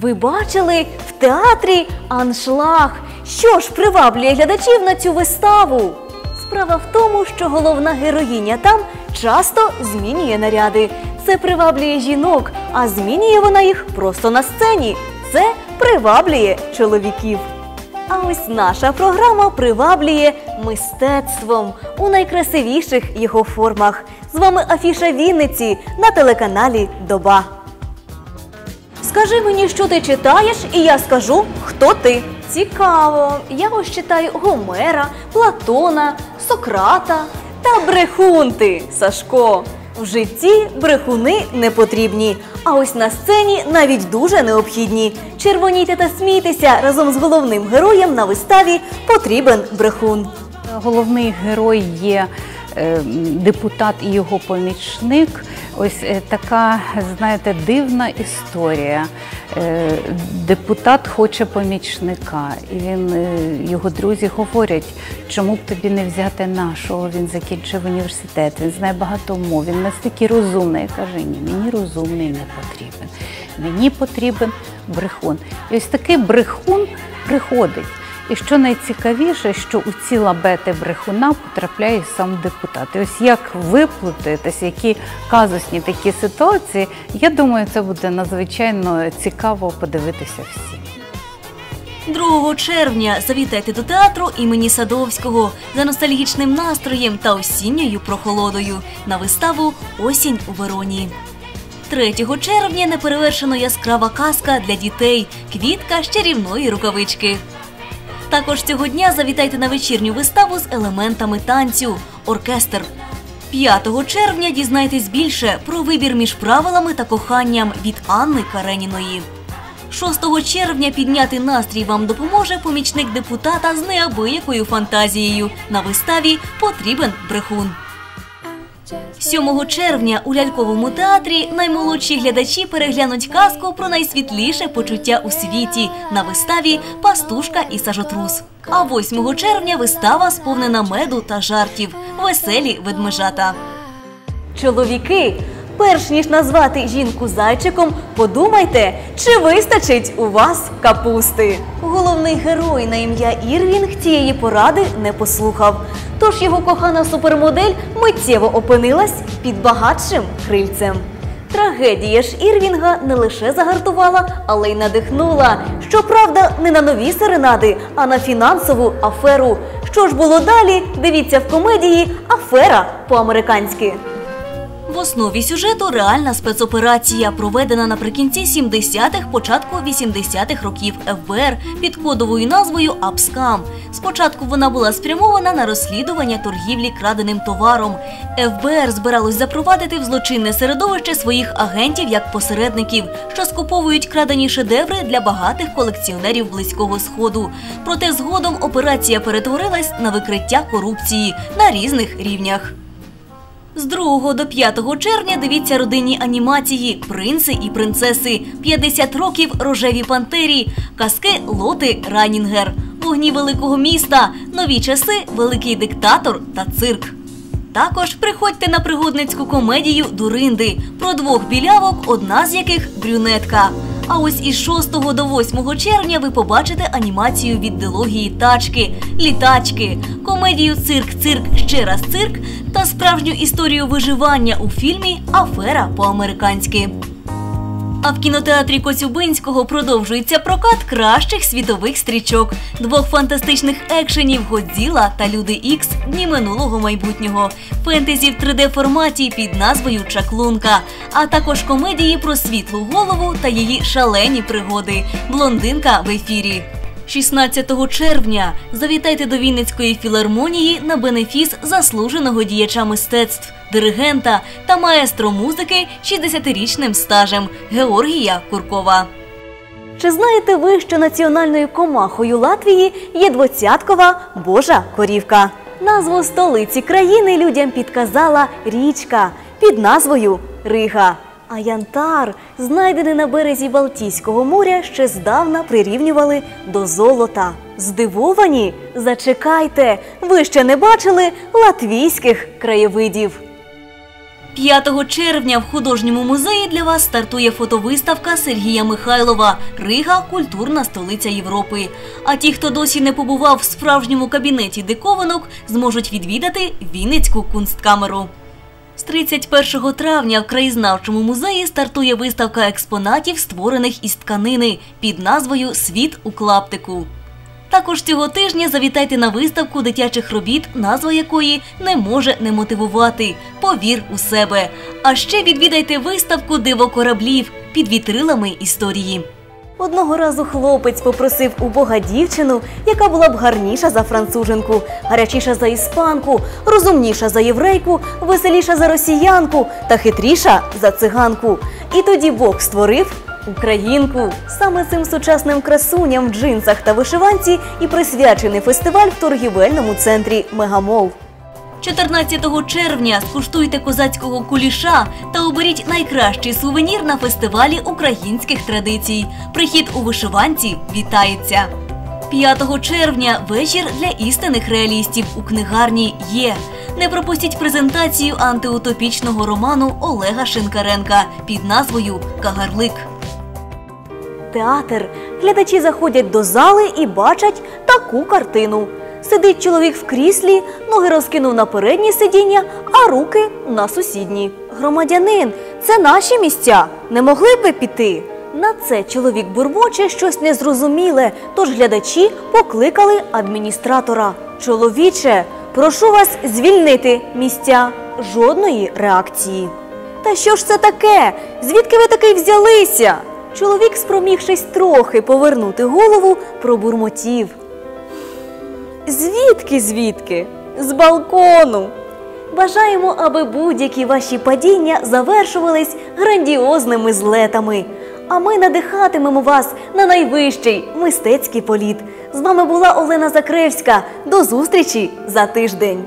Ви бачили в театрі аншлаг. Що ж приваблює глядачів на цю виставу? Справа в тому, що головна героїня там часто змінює наряди. Це приваблює жінок, а змінює вона їх просто на сцені. Це приваблює чоловіків. А ось наша програма приваблює мистецтвом у найкрасивіших його формах. З вами Афіша Вінниці на телеканалі Доба. Скажи мені, що ти читаєш, і я скажу, хто ти. Цікаво. Я ось читаю Гомера, Платона, Сократа та брехун ти, Сашко. В житті брехуни не потрібні, а ось на сцені навіть дуже необхідні. Червоніте та смійтеся разом з головним героєм на виставі потрібен брехун. Головний герой є е, депутат і його помічник. Ось е, така, знаєте, дивна історія. Е, Депутат хоче помічника, і він е, його друзі говорять, чому б тобі не взяти нашого. Він закінчив університет, він знає багато мов, він настільки розумний. Каже, ні, мені розумний не потрібен. Мені потрібен брехун. І ось такий брехун приходить. І що найцікавіше, що у ці лабети брехуна потрапляє сам депутат. І ось як виплутатись, які казусні такі ситуації, я думаю, це буде надзвичайно цікаво подивитися всім. 2 червня завітайте до театру імені Садовського за ностальгічним настроєм та осінньою прохолодою на виставу Осінь у Вероні. 3 червня неперевершено яскрава казка для дітей Квітка з чарівної рукавички. Також цього дня завітайте на вечірню виставу з елементами танцю оркестр. 5 червня дізнайтесь більше про вибір між правилами та коханням від Анни Кареніної. 6 червня підняти настрій вам допоможе помічник депутата з неабиякою фантазією. На виставі потрібен брехун. 7 червня у ляльковому театрі наймолодші глядачі переглянуть казку про найсвітліше почуття у світі на виставі Пастушка і сажотрус. А 8 червня вистава сповнена меду та жартів. Веселі ведмежата. Чоловіки, перш ніж назвати жінку зайчиком, подумайте, чи вистачить у вас капусти. Головний герой на ім'я Ірвінг цієї поради не послухав. Тож його кохана супермодель миттєво опинилась під багатшим крильцем. Трагедія ж Ірвінга не лише загартувала, але й надихнула. Щоправда, не на нові серенади, а на фінансову аферу. Що ж було далі? Дивіться в комедії Афера по-американськи. В основі сюжету реальна спецоперація, проведена наприкінці 70-х, початку 80-х років ФБР під кодовою назвою Апскам. Спочатку вона була спрямована на розслідування торгівлі краденим товаром. ФБР збиралось запровадити в злочинне середовище своїх агентів як посередників, що скуповують крадені шедеври для багатих колекціонерів близького сходу. Проте згодом операція перетворилась на викриття корупції на різних рівнях. З 2 до 5 червня дивіться родинні анімації Принци і принцеси, 50 років рожеві пантері, казки Лоти Ранінгер, вогні великого міста, нові часи, великий диктатор та цирк. Також приходьте на пригодницьку комедію Дуринди про двох білявок, одна з яких брюнетка. А ось із 6 до 8 червня ви побачите анімацію від дилогії Тачки, Літачки, комедію Цирк-цирк ще раз цирк та справжню історію виживання у фільмі Афера по-американськи. А в кінотеатрі Коцюбинського продовжується прокат кращих світових стрічок, двох фантастичних екшенів Годзіла та Люди Ікс Дні минулого майбутнього, фентезі в 3D форматі під назвою Чаклунка, а також комедії про світлу голову та її шалені пригоди. Блондинка в ефірі. 16 червня завітайте до Вінницької філармонії на бенефіс заслуженого діяча мистецтв, диригента та маестро музики 60-річним стажем Георгія Куркова. Чи знаєте ви, що національною комахою Латвії є двоцяткова Божа корівка? Назву столиці країни людям підказала річка під назвою Рига. А янтар, знайдений на березі Балтійського моря, ще здавна прирівнювали до золота. Здивовані? Зачекайте, ви ще не бачили латвійських краєвидів. 5 червня в художньому музеї для вас стартує фотовиставка Сергія Михайлова Рига культурна столиця Європи. А ті, хто досі не побував в справжньому кабінеті диковинок, зможуть відвідати Вінницьку кунсткамеру. З 31 травня в краєзнавчому музеї стартує виставка експонатів, створених із тканини під назвою Світ у клаптику. Також цього тижня завітайте на виставку дитячих робіт, назва якої не може не мотивувати. Повір у себе. А ще відвідайте виставку Диво кораблів під вітрилами історії. Одного разу хлопець попросив у Бога дівчину, яка була б гарніша за француженку, гарячіша за іспанку, розумніша за єврейку, веселіша за росіянку та хитріша за циганку. І тоді Бог створив Українку. Саме цим сучасним красуням в джинсах та вишиванці і присвячений фестиваль в торгівельному центрі Мегамол. 14 червня скуштуйте козацького куліша та оберіть найкращий сувенір на фестивалі українських традицій. Прихід у вишиванці вітається. 5 червня вечір для істинних реалістів у книгарні є. Не пропустіть презентацію антиутопічного роману Олега Шинкаренка під назвою Кагарлик. Театр. Глядачі заходять до зали і бачать таку картину. Сидить чоловік в кріслі, ноги розкинув на переднє сидіння, а руки на сусідні. Громадянин, це наші місця. Не могли б ви піти? На це чоловік бурмоче щось незрозуміле, тож глядачі покликали адміністратора. Чоловіче, прошу вас звільнити місця. Жодної реакції. Та що ж це таке? Звідки ви такий взялися? Чоловік, спромігшись трохи повернути голову, пробурмотів. Звідки, звідки? З балкону. Бажаємо, аби будь-які ваші падіння завершувались грандіозними злетами. А ми надихатимемо вас на найвищий мистецький політ. З вами була Олена Закревська. До зустрічі за тиждень.